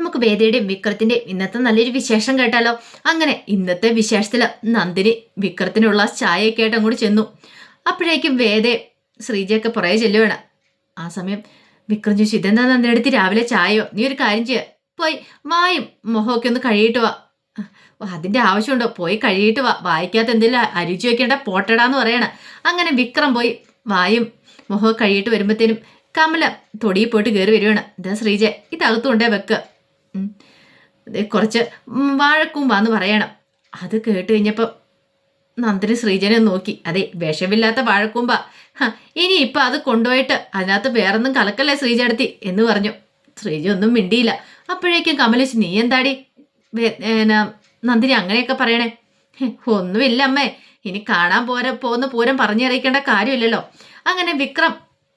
നമുക്ക് വേദയുടെയും വിക്രത്തിന്റെയും ഇന്നത്തെ നല്ലൊരു വിശേഷം കേട്ടാലോ? അങ്ങനെ ഇന്നത്തെ വിശേഷത്തിൽ നന്ദിനി വിക്രത്തിനുള്ള ചായയൊക്കെ ആയിട്ട് അങ്ങോട്ട് ചെന്നു. അപ്പോഴേക്കും വേദയെ ശ്രീജയൊക്കെ പുറകെ ചെല്ലുവാണ്. ആ സമയം വിക്രം ചോദിച്ചു ഇതെന്താ നന്ദിനി എടുത്ത് രാവിലെ ചായയോ? നീ ഒരു കാര്യം ചെയ്യ. പോയി വായും മുഖമൊക്കെ ഒന്ന് കഴുകിയിട്ട് വാ. അതിന്റെ ആവശ്യമുണ്ടോ? പോയി കഴുകിയിട്ട് വാ. വായിക്കാത്ത എന്തെങ്കിലും അരുചി വെക്കേണ്ട പോട്ടടാന്ന് പറയണ. അങ്ങനെ വിക്രം പോയി വായും മുഖമൊക്കെ കഴുകിയിട്ട് വരുമ്പോഴത്തേനും കമല തൊടിയിൽ പോയിട്ട് കയറി വരുവാണ്. ഇതാ ശ്രീജ ഇതകത്തുകൊണ്ടേ വെക്ക്. കുറച്ച് വാഴക്കൂമ്പാന്ന് പറയണം. അത് കേട്ട് കഴിഞ്ഞപ്പോൾ നന്ദിനി ശ്രീജനെ നോക്കി. അതെ വിഷമില്ലാത്ത വാഴക്കൂമ്പ. ഇനി ഇപ്പം അത് കൊണ്ടുപോയിട്ട് അതിനകത്ത് വേറൊന്നും കലക്കല്ലേ ശ്രീജ അടുത്തി എന്ന് പറഞ്ഞു. ശ്രീജ ഒന്നും മിണ്ടിയില്ല. അപ്പോഴേക്കും കമലേശ് നീ എന്താടി? നന്ദിനി അങ്ങനെയൊക്കെ പറയണേ? ഒന്നുമില്ല അമ്മേ. ഇനി കാണാൻ പോരെ പോകുന്ന പൂരം പറഞ്ഞറിയിക്കേണ്ട കാര്യമില്ലല്ലോ. അങ്ങനെ വിക്രം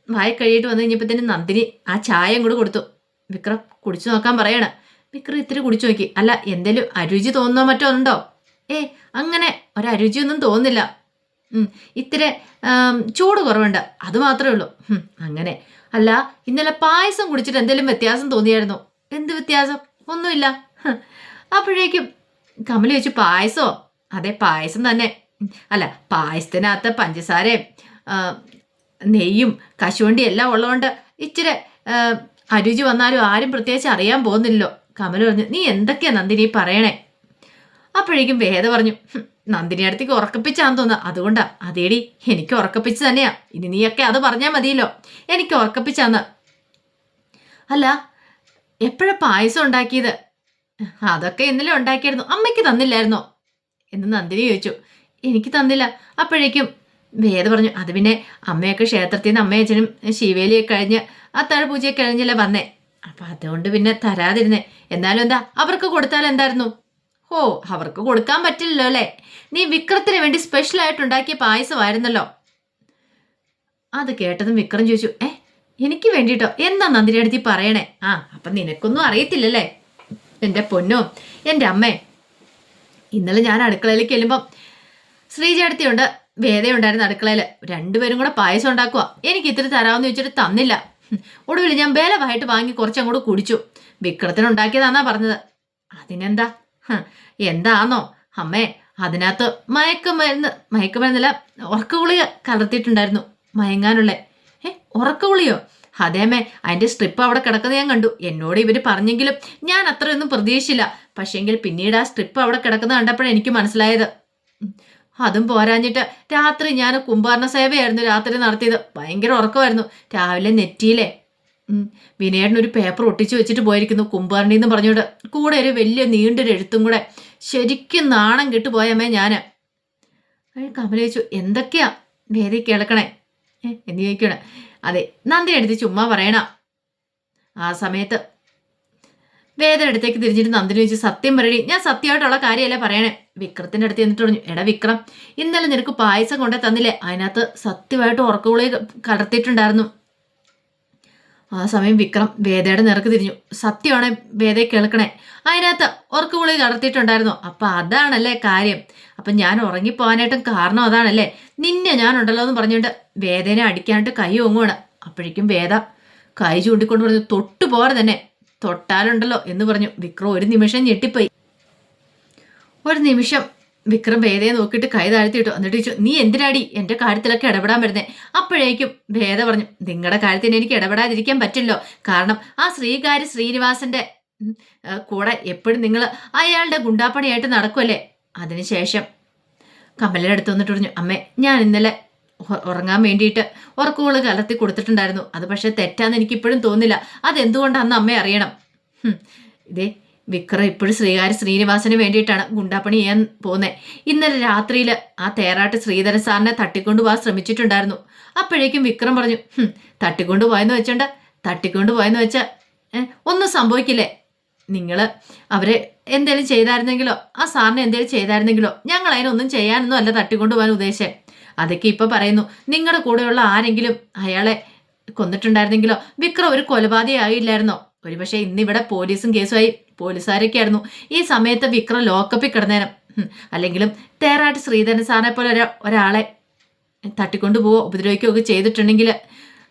വായ കഴിയിട്ട് വന്നു കഴിഞ്ഞപ്പോഴത്തേനും നന്ദിനി ആ ചായയും കൂടെ കൊടുത്തു. വിക്രം കുടിച്ചു നോക്കാൻ പറയണ. വിക്രം ഇത്തിരി കുടിച്ചു നോക്കി. അല്ല എന്തേലും അരുചി തോന്നുന്നോ മറ്റോ ഉണ്ടോ? ഏ അങ്ങനെ ഒരരുചിയൊന്നും തോന്നില്ല ഇത്തിരി ചൂട് കുറവുണ്ട്. അത് മാത്രമേ ഉള്ളൂ. അങ്ങനെ. അല്ല ഇന്നലെ പായസം കുടിച്ചിട്ട് എന്തെങ്കിലും വ്യത്യാസം തോന്നിയായിരുന്നു? എന്ത് വ്യത്യാസം? ഒന്നുമില്ല. അപ്പോഴേക്കും കമലി ചോദിച്ചു പായസോ? അതെ പായസം തന്നെ. അല്ല പായസത്തിനകത്ത് പഞ്ചസാരയും നെയ്യും കശുവണ്ടി എല്ലാം ഉള്ളതുകൊണ്ട് ഇച്ചിരി അരുചി വന്നാലും ആരും പ്രത്യേകിച്ച് അറിയാൻ പോകുന്നില്ലല്ലോ. കമല പറഞ്ഞു നീ എന്തൊക്കെയാ നന്ദിനി പറയണേ? അപ്പോഴേക്കും വേദ പറഞ്ഞു "ഹും, നന്ദിനി അടുത്തേക്ക് ഉറക്കപ്പിച്ചാന്ന് തോന്നുക അതുകൊണ്ടാ അതേടി എനിക്ക് ഉറക്കപ്പിച്ച് തന്നെയാ. ഇനി നീയൊക്കെ അത് പറഞ്ഞാൽ മതിയല്ലോ. എനിക്ക് ഉറക്കപ്പിച്ചാന്ന്. അല്ല എപ്പോഴാ പായസം ഉണ്ടാക്കിയത്? അതൊക്കെ ഇന്നലെ ഉണ്ടാക്കിയായിരുന്നു. അമ്മയ്ക്ക് തന്നില്ലായിരുന്നോ? എന്ന് നന്ദിനി ചോദിച്ചു. എനിക്ക് തന്നില്ല. അപ്പോഴേക്കും വേദ പറഞ്ഞു അത് പിന്നെ അമ്മയൊക്കെ ക്ഷേത്രത്തിൽ നിന്ന് അമ്മയച്ഛനും ശിവേലിയൊക്കെ കഴിഞ്ഞ് അത്താഴ പൂജയൊക്കെ കഴിഞ്ഞല്ലേ വന്നേ? അപ്പൊ അതുകൊണ്ട് പിന്നെ തരാതിരുന്നേ. എന്നാലും എന്താ അവർക്ക് കൊടുത്താൽ എന്തായിരുന്നു? ഓ അവർക്ക് കൊടുക്കാൻ പറ്റില്ലല്ലോ അല്ലേ? നീ വിക്രത്തിന് വേണ്ടി സ്പെഷ്യൽ ആയിട്ട് ഉണ്ടാക്കിയ പായസമായിരുന്നല്ലോ അത് കേട്ടതും വിക്രം ചോദിച്ചു ഏ എനിക്ക് വേണ്ടിട്ടോ എന്താ നന്ദിനി അടുത്ത് പറയണേ? ആ അപ്പൊ നിനക്കൊന്നും അറിയത്തില്ലല്ലേ എന്റെ പൊന്നോ എന്റെ അമ്മേ. ഇന്നലെ ഞാൻ അടുക്കളയിലേക്ക് ചെല്ലുമ്പം അടുത്തുണ്ട് വേദയുണ്ടായിരുന്നു അടുക്കളയിൽ രണ്ടുപേരും കൂടെ പായസം ഉണ്ടാക്കുക എനിക്ക് ഇത്തിരി തരാമെന്ന് ചോദിച്ചിട്ട് തന്നില്ല. ഒടുവിൽ ഞാൻ ബേലമായിട്ട് വാങ്ങി കുറച്ചങ്ങോട്ട് കുടിച്ചു. വിക്രത്തിനുണ്ടാക്കിയതാന്നാ പറഞ്ഞത്. അതിനെന്താ? എന്താണോ അമ്മേ അതിനകത്ത് മയക്കുമരുന്ന് മയക്കുമരുന്നല്ല ഉറക്കഗുളിക കലർത്തിയിട്ടുണ്ടായിരുന്നു. മയങ്ങാനുള്ള. ഏ ഉറക്കഗുളിയോ? അതേമേ അതിന്റെ സ്ട്രിപ്പ് അവിടെ കിടക്കുന്നത് ഞാൻ കണ്ടു. എന്നോട് ഇവർ പറഞ്ഞെങ്കിലും ഞാൻ അത്രയൊന്നും പ്രതീക്ഷിച്ചില്ല. പക്ഷേങ്കിൽ പിന്നീട് ആ സ്ട്രിപ്പ് അവിടെ കിടക്കുന്നത് കണ്ടപ്പോഴാണ് എനിക്ക് മനസ്സിലായത്. അതും പോരാഞ്ഞിട്ട് രാത്രി ഞാൻ കുമ്പാരണ സേവയായിരുന്നു രാത്രി നടത്തിയത്. ഭയങ്കര ഉറക്കമായിരുന്നു. രാവിലെ നെറ്റിയിലെ വിനയേട്ടൻ ഒരു പേപ്പർ ഒട്ടിച്ചു വെച്ചിട്ട് പോയിരിക്കുന്നു കുമ്പാരണി എന്ന് പറഞ്ഞുകൊണ്ട്. കൂടെ ഒരു വലിയ നീണ്ടൊരു എഴുത്തും കൂടെ. ശരിക്കും നാണം കെട്ടുപോയമ്മേ ഞാൻ കമല ചോദിച്ചു എന്തൊക്കെയാ? വേദി കേൾക്കണേ. എന്ന് ചോദിക്കണേ അതെ നന്ദി എടുത്ത് ചുമ്മാ പറയണ. ആ സമയത്ത് വേദന അടുത്തേക്ക് തിരിഞ്ഞിട്ട് നന്ദിനി ചോദിച്ചു സത്യം പറയടി ഞാൻ സത്യമായിട്ടുള്ള കാര്യമല്ലേ പറയണേ? വിക്രത്തിന്റെ അടുത്ത് എന്നിട്ട് പറഞ്ഞു എടാ വിക്രം ഇന്നലെ നിനക്ക് പായസം കൊണ്ടേ തന്നില്ലേ? അതിനകത്ത് സത്യമായിട്ട് ഉറക്കുകളെ കലർത്തിയിട്ടുണ്ടായിരുന്നു ആ സമയം വിക്രം വേദയുടെ നിറക്ക് തിരിഞ്ഞു. സത്യമാണ് വേദയെ കേൾക്കണേ. അതിനകത്ത് ഉറക്കുപുളി കടത്തിയിട്ടുണ്ടായിരുന്നു. അപ്പൊ അതാണല്ലേ കാര്യം. അപ്പൊ ഞാൻ ഉറങ്ങിപ്പോകാനായിട്ടും കാരണം അതാണല്ലേ. നിന്നെ ഞാനുണ്ടല്ലോ എന്ന് പറഞ്ഞുകൊണ്ട് വേദനെ അടിക്കാനായിട്ട് കൈ ഒങ്ങുവാണ് അപ്പോഴേക്കും വേദ കൈ ചൂണ്ടിക്കൊണ്ട് പറഞ്ഞു തൊട്ടു പോരെ തന്നെ തൊട്ടാലുണ്ടല്ലോ എന്ന് പറഞ്ഞു. വിക്രം ഒരു നിമിഷം ഞെട്ടിപ്പോയി. ഒരു നിമിഷം വിക്രം വേദയെ നോക്കിയിട്ട് കൈ താഴ്ത്തിയിട്ടു. എന്നിട്ട് ചോദിച്ചു നീ എന്തിനാടി എന്റെ കാര്യത്തിലൊക്കെ ഇടപെടാൻ വരുന്നേ? അപ്പോഴേക്കും വേദ പറഞ്ഞു നിങ്ങളുടെ കാര്യത്തിന് എനിക്ക് ഇടപെടാതിരിക്കാൻ പറ്റില്ലോ. കാരണം ആ ശ്രീകാരി ശ്രീനിവാസന്റെ കൂടെ എപ്പോഴും നിങ്ങൾ അയാളുടെ ഗുണ്ടാപ്പണിയായിട്ട് നടക്കുമല്ലേ അതിനുശേഷം അടുത്ത് വന്നിട്ട് പറഞ്ഞു അമ്മേ ഞാൻ ഇന്നലെ ഉറങ്ങാൻ വേണ്ടിയിട്ട് ഉറക്കുകൾ കലർത്തി കൊടുത്തിട്ടുണ്ടായിരുന്നു. അത് പക്ഷേ തെറ്റാന്ന് എനിക്ക് ഇപ്പോഴും തോന്നില്ല അതെന്തുകൊണ്ടാണെന്ന് അമ്മ അറിയണം? ഇതേ വിക്രം ഇപ്പോഴും ശ്രീകാരി ശ്രീനിവാസന് വേണ്ടിയിട്ടാണ് ഗുണ്ടാപ്പണി ചെയ്യാൻ പോകുന്നത് ഇന്നലെ രാത്രിയിൽ ആ തേറാട്ട് ശ്രീധരൻ സാറിനെ തട്ടിക്കൊണ്ടു പോകാൻ ശ്രമിച്ചിട്ടുണ്ടായിരുന്നു. അപ്പോഴേക്കും വിക്രം പറഞ്ഞു "ഹും, തട്ടിക്കൊണ്ടു പോയെന്ന് വെച്ചോണ്ട് തട്ടിക്കൊണ്ടു പോയെന്ന് വെച്ചാൽ ഒന്നും സംഭവിക്കില്ലേ? നിങ്ങൾ അവരെ എന്തേലും ചെയ്തായിരുന്നെങ്കിലോ? ആ സാറിനെ എന്തേലും ചെയ്തായിരുന്നെങ്കിലോ? ഞങ്ങൾ അതിനൊന്നും ചെയ്യാനൊന്നും അല്ല തട്ടിക്കൊണ്ടു പോകാൻ ഉദ്ദേശിച്ചത് അതൊക്കെ ഇപ്പൊ പറയുന്നു. നിങ്ങളുടെ കൂടെയുള്ള ആരെങ്കിലും അയാളെ കൊന്നിട്ടുണ്ടായിരുന്നെങ്കിലോ? വിക്രം ഒരു കൊലപാതകയായില്ലായിരുന്നോ ഒരുപക്ഷെ ഇന്നിവിടെ പോലീസും കേസുമായി പോലീസുകാരൊക്കെ ആയിരുന്നു ഈ സമയത്ത് വിക്രം ലോക്കപ്പിൽ കിടന്നേരം അല്ലെങ്കിലും തേറാട്ട് ശ്രീധരൻ സാറിനെ പോലെ ഒരാ- ഒരാളെ തട്ടിക്കൊണ്ടു പോവോ ഉപദ്രവിക്കുകയോ ഒക്കെ ചെയ്തിട്ടുണ്ടെങ്കിൽ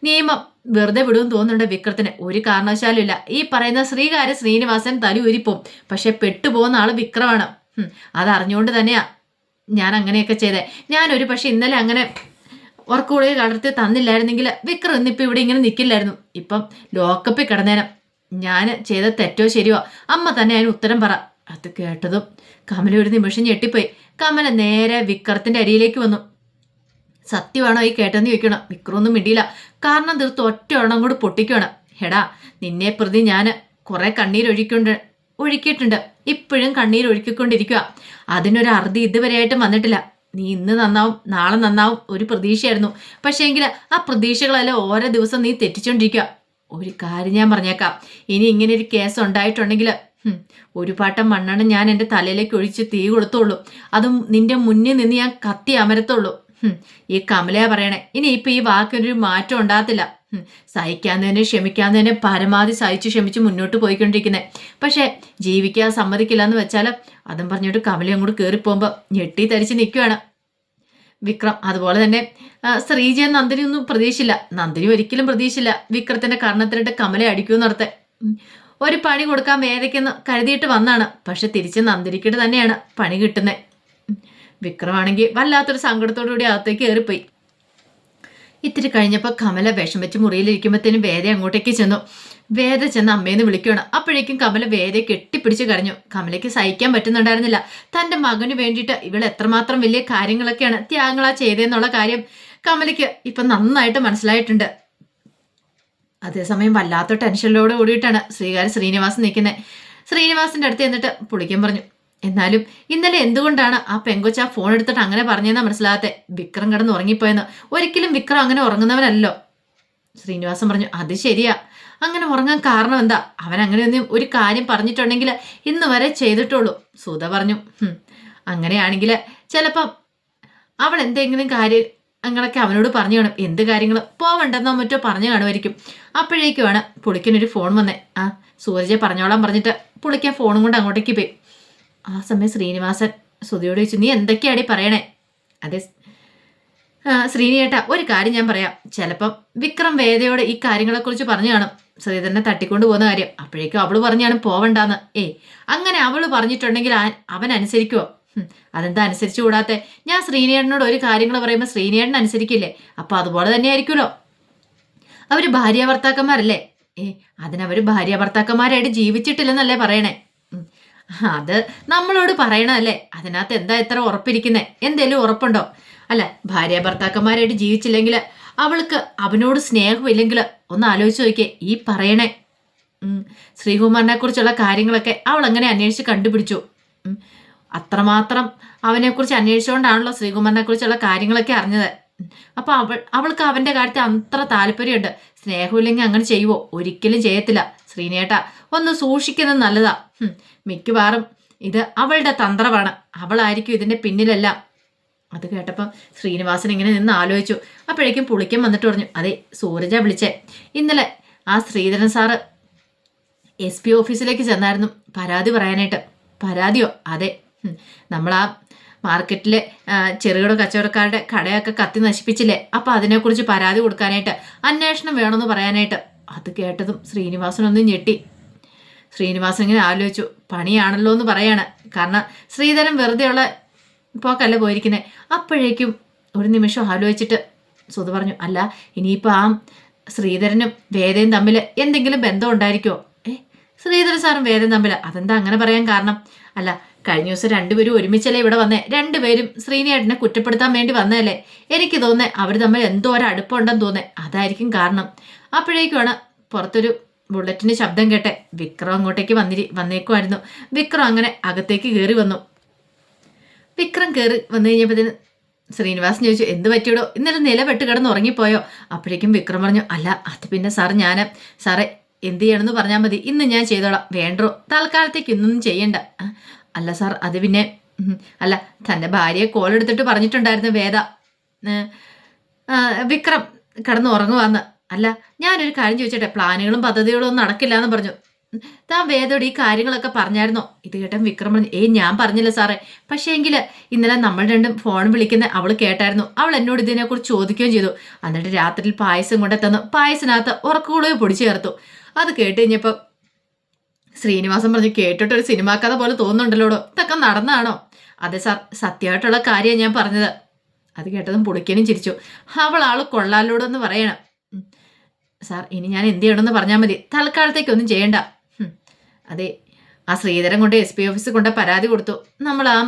നിയമം വെറുതെ വിടുമെന്ന് തോന്നുന്നുണ്ട് വിക്രത്തിന്. ഒരു കാരണവശാലും ഇല്ല. ഈ പറയുന്ന ശ്രീകാര്യ ശ്രീനിവാസൻ തലി ഉരിപ്പോവും പക്ഷെ പെട്ടുപോകുന്ന ആൾ വിക്രമാണ്. അതറിഞ്ഞുകൊണ്ട് തന്നെയാ ഞാൻ അങ്ങനെയൊക്കെ ചെയ്തേ. ഞാനൊരു പക്ഷെ ഇന്നലെ അങ്ങനെ ഉറക്കുകൂടി കടർത്തി തന്നില്ലായിരുന്നെങ്കിൽ വിക്രം ഇന്നിപ്പോൾ ഇവിടെ ഇങ്ങനെ നിൽക്കില്ലായിരുന്നു ഇപ്പം ലോക്കപ്പിൽ കിടന്നേനം. ഞാൻ ചെയ്ത തെറ്റോ ശരിയോ? അമ്മ തന്നെ അതിന് ഉത്തരം പറ. അത് കേട്ടതും കമല ഒരു നിമിഷം ഞെട്ടിപ്പോയി. കമല നേരെ വിക്രത്തിന്റെ അരിയിലേക്ക് വന്നു. സത്യമാണോ ഈ കേട്ടെന്ന് ചോദിക്കണം. വിക്രമൊന്നും മിണ്ടിയില്ല. കാരണം തീർത്ത് ഒറ്റ ഒരെണ്ണം കൂടി പൊട്ടിക്കണം എടാ നിന്നെ പ്രതി ഞാൻ കുറെ കണ്ണീരൊഴിക്കൊണ്ട് ഒഴുക്കിയിട്ടുണ്ട്. ഇപ്പോഴും കണ്ണീർ ഒഴുക്കിക്കൊണ്ടിരിക്കുക അതിനൊരു അറുതി ഇതുവരെയായിട്ടും വന്നിട്ടില്ല. നീ ഇന്ന് നന്നാവും നാളെ നന്നാവും ഒരു പ്രതീക്ഷയായിരുന്നു. പക്ഷേ എങ്കിൽ ആ പ്രതീക്ഷകളെല്ലാം ഓരോ ദിവസം നീ തെറ്റിച്ചോണ്ടിരിക്കുക ഒരു കാര്യം ഞാൻ പറഞ്ഞേക്കാം. ഇനി ഇങ്ങനെ ഒരു കേസ് ഉണ്ടായിട്ടുണ്ടെങ്കിൽ ഒരു പാട്ടം മണ്ണെണ്ണ ഞാൻ എന്റെ തലയിലേക്ക് ഒഴിച്ച് തീ കൊടുത്തോളൂ. അതും നിന്റെ മുന്നിൽ നിന്ന് ഞാൻ കത്തി അമരത്തുള്ളൂ. ഈ കമലയാ പറയണേ. ഇനി ഇപ്പം ഈ വാക്കിനൊരു മാറ്റം ഉണ്ടാകത്തില്ല. ഹും, ക്ഷമിക്കാന്നതിനെ പരമാവധി സഹിച്ച് ക്ഷമിച്ച് മുന്നോട്ട് പോയിക്കൊണ്ടിരിക്കുന്നത് പക്ഷേ ജീവിക്കാൻ സമ്മതിക്കില്ല എന്ന് വെച്ചാൽ അതും പറഞ്ഞിട്ട് കമലി അങ്ങോട്ട് കയറിപ്പോകുമ്പോൾ ഞെട്ടി തരിച്ച് നിൽക്കുകയാണ് വിക്രം അതുപോലെ തന്നെ ശ്രീജയൻ ശ്രീജയ നന്ദിനി ഒന്നും പ്രതീക്ഷില്ല നന്ദിനി ഒരിക്കലും പ്രതീക്ഷില്ല വിക്രത്തിന്റെ കർണത്തിലിട്ട് കമലെ അടിക്കുമെന്നോർത്തെ ഒരു പണി കൊടുക്കാൻ വേദയ്ക്കെന്ന് കരുതിയിട്ട് വന്നാണ്. പക്ഷെ തിരിച്ച് നന്ദിനിക്കിട്ട് തന്നെയാണ് പണി കിട്ടുന്നത് വിക്രമാണെങ്കിൽ വല്ലാത്തൊരു സങ്കടത്തോടു കൂടി അകത്തേക്ക് കയറിപ്പോയി ഇത്തിരി കഴിഞ്ഞപ്പോൾ കമല വിഷം വെച്ച് മുറിയിലിരിക്കുമ്പോഴത്തേനും വേദ അങ്ങോട്ടേക്ക് ചെന്നു. വേദ ചെന്ന് അമ്മേന്ന് വിളിക്കുകയാണ് അപ്പോഴേക്കും കമല വേദയെ കെട്ടിപ്പിടിച്ച് കരഞ്ഞു. കമലയ്ക്ക് സഹിക്കാൻ പറ്റുന്നുണ്ടായിരുന്നില്ല. തന്റെ മകന് വേണ്ടിയിട്ട് ഇവൾ എത്രമാത്രം വലിയ കാര്യങ്ങളൊക്കെയാണ് ത്യാഗങ്ങളാ ചെയ്തതെന്നുള്ള കാര്യം കമലയ്ക്ക് ഇപ്പം നന്നായിട്ട് മനസ്സിലായിട്ടുണ്ട്. അതേസമയം വല്ലാത്ത ടെൻഷനിലോട് കൂടിയിട്ടാണ് ശ്രീകാര്യ ശ്രീനിവാസൻ നിൽക്കുന്നത് ശ്രീനിവാസിന്റെ അടുത്ത് എന്നിട്ട് പുളിക്കാൻ പറഞ്ഞു എന്നാലും ഇന്നലെ എന്തുകൊണ്ടാണ് ആ പെങ്കൊച്ച ആ ഫോൺ എടുത്തിട്ട് അങ്ങനെ പറഞ്ഞതെന്നാ മനസ്സിലാകാത്തെ? വിക്രം കിടന്ന് ഉറങ്ങിപ്പോയെന്ന്. ഒരിക്കലും വിക്രം അങ്ങനെ ഉറങ്ങുന്നവനല്ലോ. ശ്രീനിവാസൻ പറഞ്ഞു അത് ശരിയാ. അങ്ങനെ ഉറങ്ങാൻ കാരണം എന്താ? അവൻ അങ്ങനെയൊന്നും ഒരു കാര്യം പറഞ്ഞിട്ടുണ്ടെങ്കിൽ ഇന്ന് വരെ ചെയ്തിട്ടുള്ളൂ. സുധ പറഞ്ഞു "ഹും, അങ്ങനെയാണെങ്കിൽ ചിലപ്പം അവൾ എന്തെങ്കിലും കാര്യം അങ്ങനൊക്കെ അവനോട് പറഞ്ഞു കാണും. എന്ത് കാര്യങ്ങൾ പോവണ്ടെന്നോ മറ്റോ പറഞ്ഞു കാണുമായിരിക്കും. അപ്പോഴേക്കുമാണ് പുളിക്കനൊരു ഫോൺ വന്നേ. ആ സൂരജെ പറഞ്ഞോളാം പറഞ്ഞിട്ട് പുളിക്കാൻ ഫോണും കൊണ്ട് അങ്ങോട്ടേക്ക് പോയി. ആ സമയം ശ്രീനിവാസൻ സുധിയോട് ചോദിച്ചു നീ എന്തൊക്കെയാടി പറയണേ? അതെ ആ, ശ്രീനി ചേട്ടാ ഒരു കാര്യം ഞാൻ പറയാം. ചിലപ്പം വിക്രം വേദയോട് ഈ കാര്യങ്ങളെക്കുറിച്ച് പറഞ്ഞു കാണും. ശ്രീധരനെ തട്ടിക്കൊണ്ട് പോകുന്ന കാര്യം. അപ്പോഴേക്കും അവൾ പറഞ്ഞാണ് പോവണ്ടാന്ന്. ഏ അങ്ങനെ അവൾ പറഞ്ഞിട്ടുണ്ടെങ്കിൽ അവൻ അനുസരിക്കുമോ അതെന്താ അനുസരിച്ചു കൂടാത്തെ? ഞാൻ ശ്രീനിയേട്ടനോട് ഒരു കാര്യങ്ങൾ പറയുമ്പോൾ ശ്രീനിയേട്ടൻ അനുസരിക്കില്ലേ? അപ്പൊ അതുപോലെ തന്നെ ആയിരിക്കുമല്ലോ അവർ ഭാര്യ ഭർത്താക്കന്മാരല്ലേ? ഏ അതിനവര് ഭാര്യ ഭർത്താക്കന്മാരായിട്ട് ജീവിച്ചിട്ടില്ലെന്നല്ലേ പറയണേ. അത് നമ്മളോട് പറയണതല്ലേ അതിനകത്ത് എന്താ ഇത്ര ഉറപ്പിരിക്കുന്നേ? എന്തേലും ഉറപ്പുണ്ടോ? അല്ല ഭാര്യ ഭർത്താക്കന്മാരായിട്ട് ജീവിച്ചില്ലെങ്കിൽ അവൾക്ക് അവനോട് സ്നേഹമില്ലെങ്കിൽ ഒന്ന് ആലോചിച്ച് നോക്കിയേ ഈ പറയണേ. ശ്രീകുമാറിനെ കുറിച്ചുള്ള കാര്യങ്ങളൊക്കെ അവൾ അങ്ങനെ അന്വേഷിച്ച് കണ്ടുപിടിച്ചു. അത്രമാത്രം അവനെക്കുറിച്ച് അന്വേഷിച്ചുകൊണ്ടാണല്ലോ ശ്രീകുമാറിനെ കുറിച്ചുള്ള കാര്യങ്ങളൊക്കെ അറിഞ്ഞത്. അപ്പോൾ അപ്പൊ അവൾ അവൾക്ക് അവന്റെ കാര്യത്തിൽ അത്ര താല്പര്യമുണ്ട്. സ്നേഹമില്ലെങ്കിൽ അങ്ങനെ ചെയ്യുവോ? ഒരിക്കലും ചെയ്യത്തില്ല. ശ്രീനേട്ട ഒന്ന് സൂക്ഷിക്കുന്നത് നല്ലതാ. മിക്കവാറും ഇത് അവളുടെ തന്ത്രമാണ്. അവളായിരിക്കും ഇതിന്റെ പിന്നിലെല്ലാം. അത് കേട്ടപ്പം ശ്രീനിവാസൻ ഇങ്ങനെ നിന്ന് ആലോചിച്ചു. അപ്പോഴേക്കും പുളിക്കൻ വന്നിട്ട് പറഞ്ഞു അതെ സൂരജ വിളിച്ചേ. ഇന്നലെ ആ ശ്രീധരൻ സാറ് എസ് പി ഓഫീസിലേക്ക് ചെന്നായിരുന്നു പരാതി പറയാനായിട്ട്. പരാതിയോ? അതെ. നമ്മൾ ആ മാർക്കറ്റിലെ ചെറുകിട കച്ചവടക്കാരുടെ കടയൊക്കെ കത്തി നശിപ്പിച്ചില്ലേ? അപ്പൊ അതിനെക്കുറിച്ച് പരാതി കൊടുക്കാനായിട്ട് അന്വേഷണം വേണമെന്ന് പറയാനായിട്ട്. അത് കേട്ടതും ശ്രീനിവാസനൊന്നും ഞെട്ടി. ശ്രീനിവാസൻ ഇങ്ങനെ ആലോചിച്ചു പണിയാണല്ലോ എന്ന് പറയാണ്. കാരണം ശ്രീധരൻ വെറുതെയുള്ള പോക്കല്ല പോയിരിക്കുന്നത് അപ്പോഴേക്കും ഒരു നിമിഷം ആലോചിച്ചിട്ട് സുധ പറഞ്ഞു അല്ല ഇനിയിപ്പോൾ ആ ശ്രീധരനും വേദയും തമ്മിൽ എന്തെങ്കിലും ബന്ധം ഉണ്ടായിരിക്കുമോ ഏ ശ്രീധരൻ സാറും വേദയും തമ്മിൽ അതെന്താ അങ്ങനെ പറയാൻ കാരണം? അല്ല കഴിഞ്ഞ ദിവസം രണ്ടുപേരും ഒരുമിച്ചല്ലേ ഇവിടെ വന്നേ. രണ്ടുപേരും ശ്രീനിയേട്ടനെ കുറ്റപ്പെടുത്താൻ വേണ്ടി വന്നതല്ലേ. എനിക്ക് തോന്നേ അവർ തമ്മിൽ എന്തോ ഒരു അടുപ്പമുണ്ടെന്ന് തോന്നേ അതായിരിക്കും കാരണം. അപ്പോഴേക്കുമാണ് പുറത്തൊരു ബുള്ളറ്റിന്റെ ശബ്ദം കേട്ടെ. വിക്രം അങ്ങോട്ടേക്ക് വന്നിരി വന്നേക്കുമായിരുന്നു വിക്രം അങ്ങനെ അകത്തേക്ക് കയറി വന്നു. വിക്രം കയറി വന്നു കഴിഞ്ഞപ്പോഴത്തേന് ശ്രീനിവാസൻ ചോദിച്ചു എന്ത് പറ്റിയോടോ? ഇന്നലെ നിലപെട്ട് കിടന്ന് ഉറങ്ങിപ്പോയോ? അപ്പോഴേക്കും വിക്രം പറഞ്ഞു അല്ല അത് പിന്നെ സാർ ഞാൻ സാറേ എന്ത് ചെയ്യണമെന്ന് പറഞ്ഞാൽ മതി. ഇന്ന് ഞാൻ ചെയ്തോളാം. വേണ്ടോ? തൽക്കാലത്തേക്ക് ഇന്നൊന്നും ചെയ്യണ്ട. അല്ല സാർ അത് പിന്നെ അല്ല തന്റെ ഭാര്യയെ കോൾ എടുത്തിട്ട് പറഞ്ഞിട്ടുണ്ടായിരുന്നു വേദ. വിക്രം കിടന്ന് ഉറങ്ങുവാന്ന്. അല്ല ഞാനൊരു കാര്യം ചോദിച്ചട്ടെ? പ്ലാനുകളും പദ്ധതികളും ഒന്നും നടക്കില്ല എന്ന് പറഞ്ഞു. താൻ വേദോട് ഈ കാര്യങ്ങളൊക്കെ പറഞ്ഞായിരുന്നോ? ഇത് കേട്ടൻ വിക്രം പറഞ്ഞു ഏയ് ഞാൻ പറഞ്ഞില്ല സാറേ. പക്ഷേ എങ്കിൽ ഇന്നലെ നമ്മൾ രണ്ടും ഫോൺ വിളിക്കുന്ന അവൾ കേട്ടായിരുന്നു. അവൾ എന്നോട് ഇതിനെക്കുറിച്ച് ചോദിക്കുകയും ചെയ്തു. എന്നിട്ട് രാത്രിയിൽ പായസം കൊണ്ടു തന്നു പായസിനകത്ത് ഉറക്കുകൂടുകയും പൊടിച്ചു ചേർത്തു. അത് കേട്ട് കഴിഞ്ഞപ്പോൾ ശ്രീനിവാസൻ പറഞ്ഞു കേട്ടിട്ടൊരു സിനിമ കഥ പോലെ തോന്നുന്നുണ്ടല്ലോടോ ഇതൊക്കെ നടന്നാണോ? അതെ സാർ സത്യമായിട്ടുള്ള കാര്യമാണ് ഞാൻ പറഞ്ഞത്. അത് കേട്ടതും പുളിക്കനും ചിരിച്ചു. അവൾ ആൾ കൊള്ളാലോടോ എന്ന് പറയണം. സാർ ഇനി ഞാൻ എന്ത് ചെയ്യണമെന്ന് പറഞ്ഞാൽ മതി. തൽക്കാലത്തേക്കൊന്നും ചെയ്യണ്ട. അതെ ആ ശ്രീധരൻ കൊണ്ട് എസ് പി ഓഫീസിൽ കൊണ്ട് പരാതി കൊടുത്തു. നമ്മൾ ആ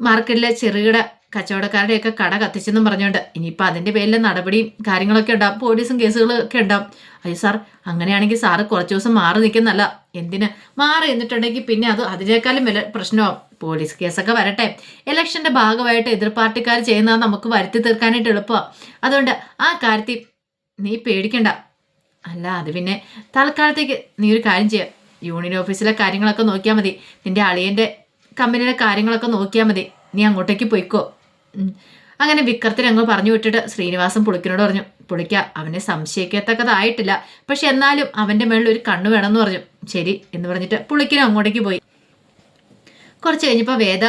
മാർക്കറ്റിലെ ചെറുകിട കച്ചവടക്കാരുടെയൊക്കെ കട കത്തിച്ചെന്നും പറഞ്ഞുകൊണ്ട്. ഇനിയിപ്പോൾ അതിന്റെ പേരിൽ നടപടിയും കാര്യങ്ങളൊക്കെ ഉണ്ടാവും. പോലീസും കേസുകളൊക്കെ ഉണ്ടാവും. അയ്യോ സാർ അങ്ങനെയാണെങ്കിൽ സാറ് കുറച്ച് ദിവസം മാറി നിൽക്കുന്നല്ല. എന്തിന്? മാറി നിന്നിട്ടുണ്ടെങ്കിൽ പിന്നെ അത് അതിനേക്കാളും വില പ്രശ്നമാവും. പോലീസ് കേസൊക്കെ വരട്ടെ. ഇലക്ഷന്റെ ഭാഗമായിട്ട് എതിർ പാർട്ടിക്കാർ ചെയ്യുന്നത് നമുക്ക് വരുത്തി തീർക്കാനായിട്ട് എളുപ്പമാണ് അതുകൊണ്ട് ആ കാര്യത്തിൽ നീ പേടിക്കണ്ട. അല്ല അത് പിന്നെ തൽക്കാലത്തേക്ക് നീ ഒരു കാര്യം ചെയ്യുക യൂണിയൻ ഓഫീസിലെ കാര്യങ്ങളൊക്കെ നോക്കിയാൽ മതി. നിന്റെ അളിയന്റെ കമ്പനിയിലെ കാര്യങ്ങളൊക്കെ നോക്കിയാൽ മതി. നീ അങ്ങോട്ടേക്ക് പോയിക്കോ. അങ്ങനെ വിക്രത്തിന് അങ്ങ് പറഞ്ഞു വിട്ടിട്ട് ശ്രീനിവാസൻ പുളിക്കിനോട് പറഞ്ഞു പുളിക്ക അവനെ സംശയിക്കത്തക്കതായിട്ടില്ല. പക്ഷെ എന്നാലും അവന്റെ മേളിൽ ഒരു കണ്ണ് വേണമെന്ന് പറഞ്ഞു. ശരി എന്ന് പറഞ്ഞിട്ട് പുളിക്കിനും അങ്ങോട്ടേക്ക് പോയി. കുറച്ച് കഴിഞ്ഞപ്പോൾ വേദ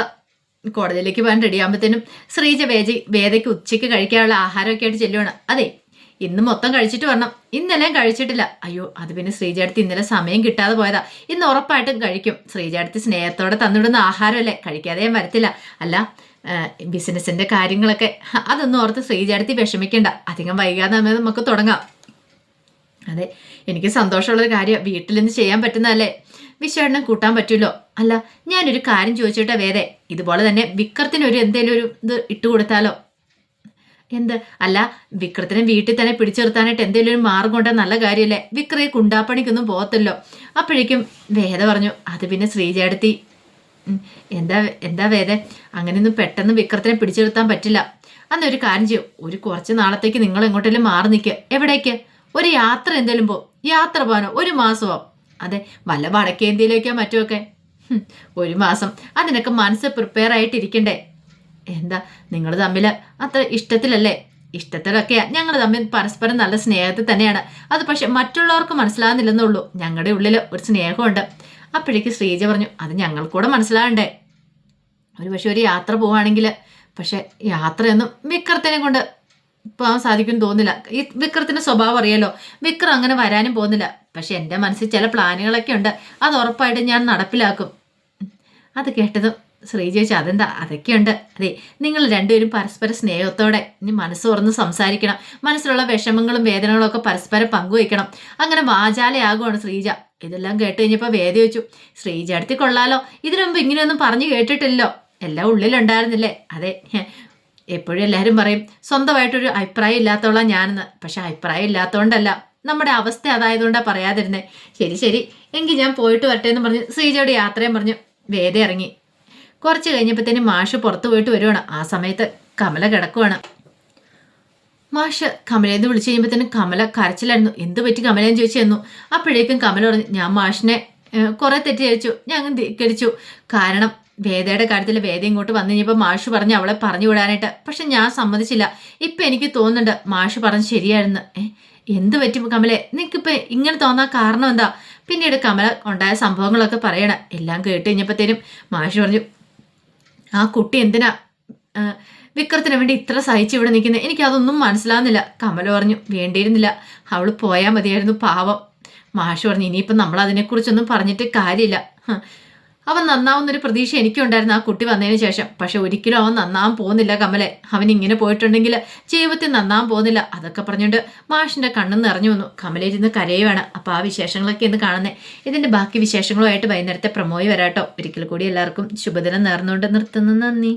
കോടതിയിലേക്ക് പോകാൻ റെഡിയാകുമ്പോഴത്തേനും ശ്രീജ വേജി വേദയ്ക്ക് ഉച്ചയ്ക്ക് കഴിക്കാനുള്ള ആഹാരമൊക്കെ ആയിട്ട് ചെല്ലുവാണ്. അതെ ഇന്ന് മൊത്തം കഴിച്ചിട്ട് വരണം. ഇന്നലെയും കഴിച്ചിട്ടില്ല. അയ്യോ അത് പിന്നെ ശ്രീജാടത്തി ഇന്നലെ സമയം കിട്ടാതെ പോയതാ. ഇന്ന് ഉറപ്പായിട്ടും കഴിക്കും. ശ്രീജാടത്തി സ്നേഹത്തോടെ തന്നിടുന്ന ആഹാരമല്ലേ? കഴിക്കാതെ ഞാൻ വരത്തില്ല. അല്ല ബിസിനസിന്റെ കാര്യങ്ങളൊക്കെ. അതൊന്നും ഓർത്ത് ശ്രീജാടത്തി വിഷമിക്കേണ്ട. അധികം വൈകാതെ നമുക്ക് തുടങ്ങാം. അതെ എനിക്ക് സന്തോഷമുള്ളൊരു കാര്യം. വീട്ടിൽ നിന്ന് ചെയ്യാൻ പറ്റുന്നതല്ലേ? വിശ്വാടനം കൂട്ടാൻ പറ്റുമല്ലോ? അല്ല ഞാനൊരു കാര്യം ചോദിച്ചിട്ടാ വേദേ. ഇതുപോലെ തന്നെ വിക്രത്തിനൊരു എന്തെങ്കിലും ഒരു ഇത് ഇട്ട് കൊടുത്താലോ എന്ത്? അല്ല വിക്രത്തിനെ വീട്ടിൽ തന്നെ പിടിച്ചു നിർത്താനായിട്ട് എന്തെങ്കിലും ഒരു മാർഗം ഉണ്ടോ നല്ല കാര്യമല്ലേ? വിക്രയെ കുണ്ടാപ്പണിക്കൊന്നും പോകത്തല്ലോ. അപ്പോഴേക്കും വേദ പറഞ്ഞു അത് പിന്നെ ശ്രീജേടത്തി. എന്താ എന്താ വേദ? അങ്ങനെയൊന്നും പെട്ടെന്ന് വിക്രത്തിനെ പിടിച്ചു നിർത്താൻ പറ്റില്ല. അന്ന് ഒരു കാര്യം ചെയ്യും ഒരു കുറച്ച് നാളത്തേക്ക് നിങ്ങൾ എങ്ങോട്ടെങ്കിലും മാറി നിൽക്കുക എവിടേക്ക്? ഒരു യാത്ര എന്തെങ്കിലും പോ. യാത്ര പോകാനോ? ഒരു മാസമോ? അതെ വല്ല വടക്കേന്ത്യയിലേക്കോ മറ്റുമൊക്കെ ഒക്കെ? ഒരു മാസം. അതിനൊക്കെ മനസ്സ് പ്രിപ്പയർ ആയിട്ടിരിക്കണ്ടേ? എന്താ നിങ്ങൾ തമ്മിൽ അത്ര ഇഷ്ടത്തിലല്ലേ? ഇഷ്ടത്തിലൊക്കെയാ. ഞങ്ങൾ തമ്മിൽ പരസ്പരം നല്ല സ്നേഹത്തിൽ തന്നെയാണ്. അത് പക്ഷെ മറ്റുള്ളവർക്ക് മനസ്സിലാകുന്നില്ലെന്നുള്ളൂ ഞങ്ങളുടെ ഉള്ളിൽ ഒരു സ്നേഹമുണ്ട്. അപ്പോഴേക്ക് ശ്രീജ പറഞ്ഞു അത് ഞങ്ങൾക്കൂടെ മനസ്സിലാകണ്ടേ ഒരു പക്ഷെ ഒരു യാത്ര പോവുകയാണെങ്കിൽ പക്ഷെ യാത്രയൊന്നും വിക്രത്തിനെ കൊണ്ട് പോകാൻ സാധിക്കും തോന്നില്ല ഈ വിക്രത്തിന്റെ സ്വഭാവം അറിയാലോ? വിക്രം അങ്ങനെ വരാനും പോകുന്നില്ല. പക്ഷെ എന്റെ മനസ്സിൽ ചില പ്ലാനുകളൊക്കെ ഉണ്ട്. അത് ഉറപ്പായിട്ട് ഞാൻ നടപ്പിലാക്കും. അത് കേട്ടതും ശ്രീജ ചോദിച്ചു അതെന്താ? അതൊക്കെയുണ്ട് അതെ നിങ്ങൾ രണ്ടുപേരും പരസ്പര സ്നേഹത്തോടെ ഇനി മനസ്സ് തുറന്ന് സംസാരിക്കണം. മനസ്സിലുള്ള വിഷമങ്ങളും വേദനകളും ഒക്കെ പരസ്പരം പങ്കുവയ്ക്കണം. അങ്ങനെ വാചാലയാകുവാണ് ശ്രീജ. ഇതെല്ലാം കേട്ട് കഴിഞ്ഞപ്പോൾ വേദ വെച്ചു ശ്രീജ അടുത്ത് കൊള്ളാലോ. ഇതിനു മുമ്പ് ഇങ്ങനെയൊന്നും പറഞ്ഞു കേട്ടിട്ടില്ലല്ലോ എല്ലാം ഉള്ളിലുണ്ടായിരുന്നില്ലേ? അതെ എപ്പോഴും എല്ലാവരും പറയും സ്വന്തമായിട്ടൊരു അഭിപ്രായം ഇല്ലാത്തോളാം ഞാനെന്ന്. പക്ഷെ അഭിപ്രായം ഇല്ലാത്തതുകൊണ്ടല്ല നമ്മുടെ അവസ്ഥ അതായതുകൊണ്ടാണ് പറയാതിരുന്നേ. ശരി ശരി. എങ്കിൽ ഞാൻ പോയിട്ട് വരട്ടെ എന്ന് പറഞ്ഞ് ശ്രീജയുടെ യാത്രയും പറഞ്ഞു വേദ ഇറങ്ങി. കുറച്ച് കഴിഞ്ഞപ്പോഴത്തേനും മാഷ് പുറത്തു പോയിട്ട് വരുവാണ്. ആ സമയത്ത് കമല കിടക്കുവാണ്. മാഷ് കമലയെന്ന് വിളിച്ചു കഴിയുമ്പോഴത്തേനും കമല കരച്ചിലായിരുന്നു. എന്ത് പറ്റി കമലയെന്ന് ചോദിച്ചു തന്നു അപ്പോഴേക്കും കമല പറഞ്ഞു ഞാൻ മാഷിനെ കുറേ തെറ്റിദ്ധരിച്ചു ഞാൻ ധിക്കരിച്ചു. കാരണം വേദയുടെ കാര്യത്തിൽ വേദ ഇങ്ങോട്ട് വന്നു കഴിഞ്ഞപ്പോൾ മാഷ് പറഞ്ഞു അവളെ പറഞ്ഞു വിടാനായിട്ട്. പക്ഷെ ഞാൻ സമ്മതിച്ചില്ല. ഇപ്പം എനിക്ക് തോന്നുന്നുണ്ട് മാഷ് പറഞ്ഞ് ശരിയായിരുന്നു. എന്ത് പറ്റും കമലെ? നിനക്കിപ്പോൾ ഇങ്ങനെ തോന്നാൻ കാരണം എന്താ? പിന്നീട് കമല ഉണ്ടായ സംഭവങ്ങളൊക്കെ പറയണം. എല്ലാം കേട്ട് കഴിഞ്ഞപ്പോഴത്തേനും മാഷ് പറഞ്ഞു ആ കുട്ടി എന്തിനാ വിക്രത്തിന് വേണ്ടി ഇത്ര സഹിച്ച് ഇവിടെ നിൽക്കുന്നത് എനിക്ക് അതൊന്നും മനസ്സിലാകുന്നില്ല കമൽ പറഞ്ഞു വേണ്ടിയിരുന്നില്ല. അവൾ പോയാൽ മതിയായിരുന്നു പാവം. മാഷ് പറഞ്ഞു ഇനിയിപ്പം നമ്മൾ അതിനെക്കുറിച്ചൊന്നും പറഞ്ഞിട്ട് കാര്യമില്ല. അവൻ നന്നാവുന്നൊരു പ്രതീക്ഷ എനിക്കുണ്ടായിരുന്നു ആ കുട്ടി വന്നതിന് ശേഷം. പക്ഷെ ഒരിക്കലും അവൻ നന്നാവാൻ പോകുന്നില്ല കമലെ. അവൻ ഇങ്ങനെ പോയിട്ടുണ്ടെങ്കിൽ ജീവിതത്തിൽ നന്നാവാൻ പോകുന്നില്ല. അതൊക്കെ പറഞ്ഞുകൊണ്ട് മാഷിന്റെ കണ്ണു നിറഞ്ഞു വന്നു കമലിരുന്ന് കരയുവാണ്. അപ്പോൾ ആ വിശേഷങ്ങളൊക്കെ ഇന്ന് കാണുന്നേ. ഇതിന്റെ ബാക്കി വിശേഷങ്ങളുമായിട്ട് വൈകുന്നേരത്തെ പ്രമോയി വരാട്ടോ. ഒരിക്കൽ കൂടി എല്ലാവർക്കും ശുഭദിനം നേർന്നുകൊണ്ട് നിർത്തുന്നു. നന്ദി.